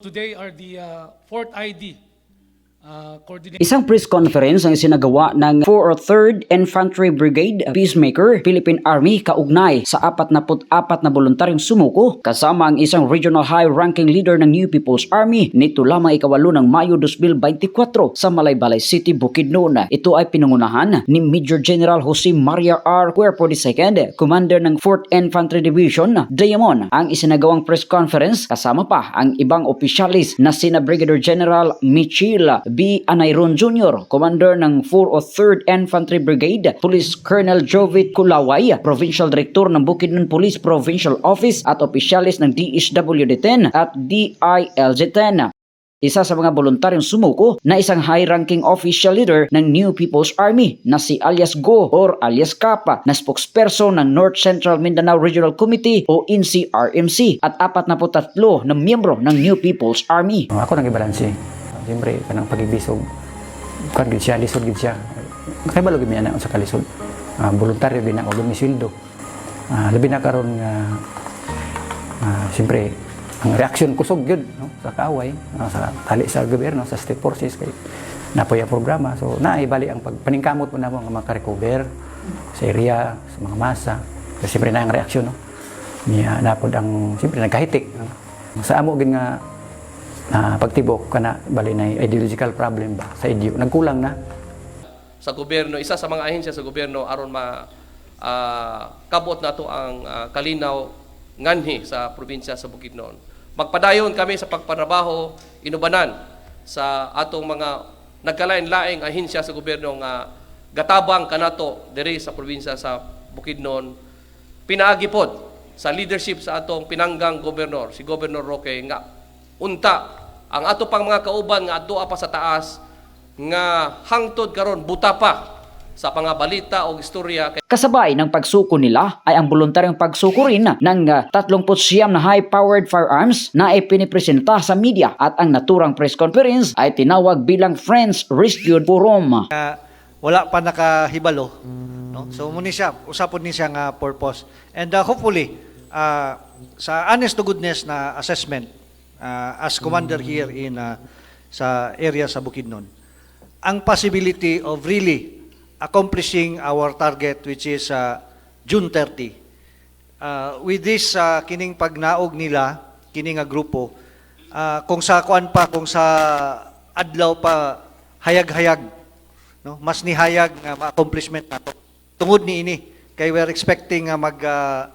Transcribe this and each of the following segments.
Today are the uh, fourth ID. Isang press conference ang isinagawa ng 4 or 3rd Infantry Brigade Peacemaker Philippine Army kaugnay sa 44 na voluntaryong sumuko kasama ang isang regional high-ranking leader ng New People's Army nito lamang ikawalo ng Mayo 2024 sa Malaybalay City, Bukidnon. Ito ay pinangunahan ni Major General Jose Maria R. Cuerpo II, Commander ng 4th Infantry Division, Diamond, ang isinagawang press conference kasama pa ang ibang opisyalis na sina Brigadier General Michil B. Anayron Jr., Commander ng 4 o 3rd Infantry Brigade, Police Colonel Jovit Kulaway, Provincial Director ng Bukidnon Police Provincial Office at opisyalis ng DSWD-10 at DILG-10. Isa sa mga voluntaryong sumuko na isang high-ranking official leader ng New People's Army na si alias Go or alias Kappa na spokesperson ng North Central Mindanao Regional Committee o NCRMC at 43 na miyembro ng New People's Army. Ako nang ibalanse. Siyempre, kanang pagibisog, kan gid siya, lisod gid siya. Kaya ba lagi na sa kalisod? Ah, voluntaryo din ako, gumisweldo. Ah, labi na karon nga, ah, siyempre, ang reaksyon kusog yun, no? sa kaaway, no? sa tali sa gobyerno, sa state forces, kay napoy ang programa. So, naibali ang pagpaningkamot mo na mo nga makarecover sa area, sa mga masa. Kasi siyempre na ang reaksyon, no? Niya, napod ang, siyempre, nagkahitik. No? Sa amo gin nga, na pagtibok kana bali na ideological problem ba sa EDU nagkulang na. Sa gobyerno, isa sa mga ahensya sa gobyerno aron ma ah, kabot nato ang ah, kalinaw nganhi sa probinsya sa Bukidnon. Magpadayon kami sa pagpanabaho inubanan sa atong mga nagkalain-laing ahensya sa gobyerno nga gatabang kanato diri sa probinsya sa Bukidnon. Pinaagi pod sa leadership sa atong pinanggang gobernador si Governor Roque nga unta. Ang ato pang mga kauban nga adto pa sa taas nga hangtod karon buta pa sa mga balita o istorya Kasabay ng pagsuko nila ay ang voluntaryong pagsuko rin ng uh, 39 na high-powered firearms na ipinipresenta sa media at ang naturang press conference ay tinawag bilang Friends Rescued Forum. nga wala pa nakahibalo no? So muni siya usapon ni siya nga purpose. And uh, hopefully uh, sa honest to goodness na assessment uh, as commander here in uh, sa area sa Bukidnon. Ang possibility of really accomplishing our target which is uh, June 30 uh, with this uh, kining pagnaog nila kining grupo uh, kung sa kuan pa kung sa adlaw pa hayag-hayag no? Mas ni hayag nga ma-accomplishment nato. Tungod ni ini kay we're expecting nga mag uh,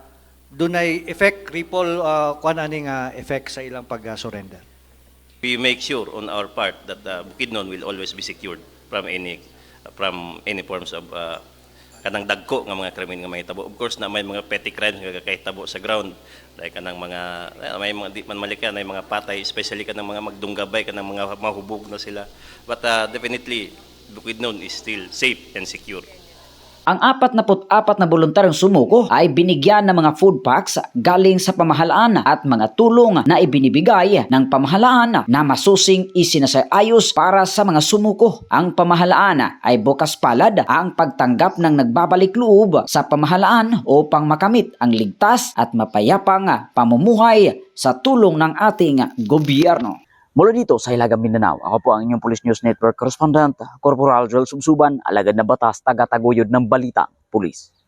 dunay effect ripple uh, kuan ani nga effect sa ilang pag-surrender we make sure on our part that uh, Bukidnon will always be secured from any from any forms of uh, kanang dagko nga mga krimen nga mahitabo. Of course na may mga petty crimes nga kahitabo sa ground like kanang mga may mga di man malika na mga patay especially kanang mga magdunggabay kanang mga mahubog na sila. But uh, definitely Bukidnon is still safe and secure. Ang 44 na voluntaryong sumuko ay binigyan ng mga food packs galing sa pamahalaan at mga tulong na ibinibigay ng pamahalaan na masusing isinasayos para sa mga sumuko. Ang pamahalaan ay bukas palad ang pagtanggap ng nagbabalik loob sa pamahalaan upang makamit ang ligtas at mapayapang pamumuhay sa tulong ng ating gobyerno. Mula dito sa Hilagang Mindanao, ako po ang inyong Police News Network correspondent, Corporal Joel Subsuban, alagad na batas, taga-taguyod ng balita, Police.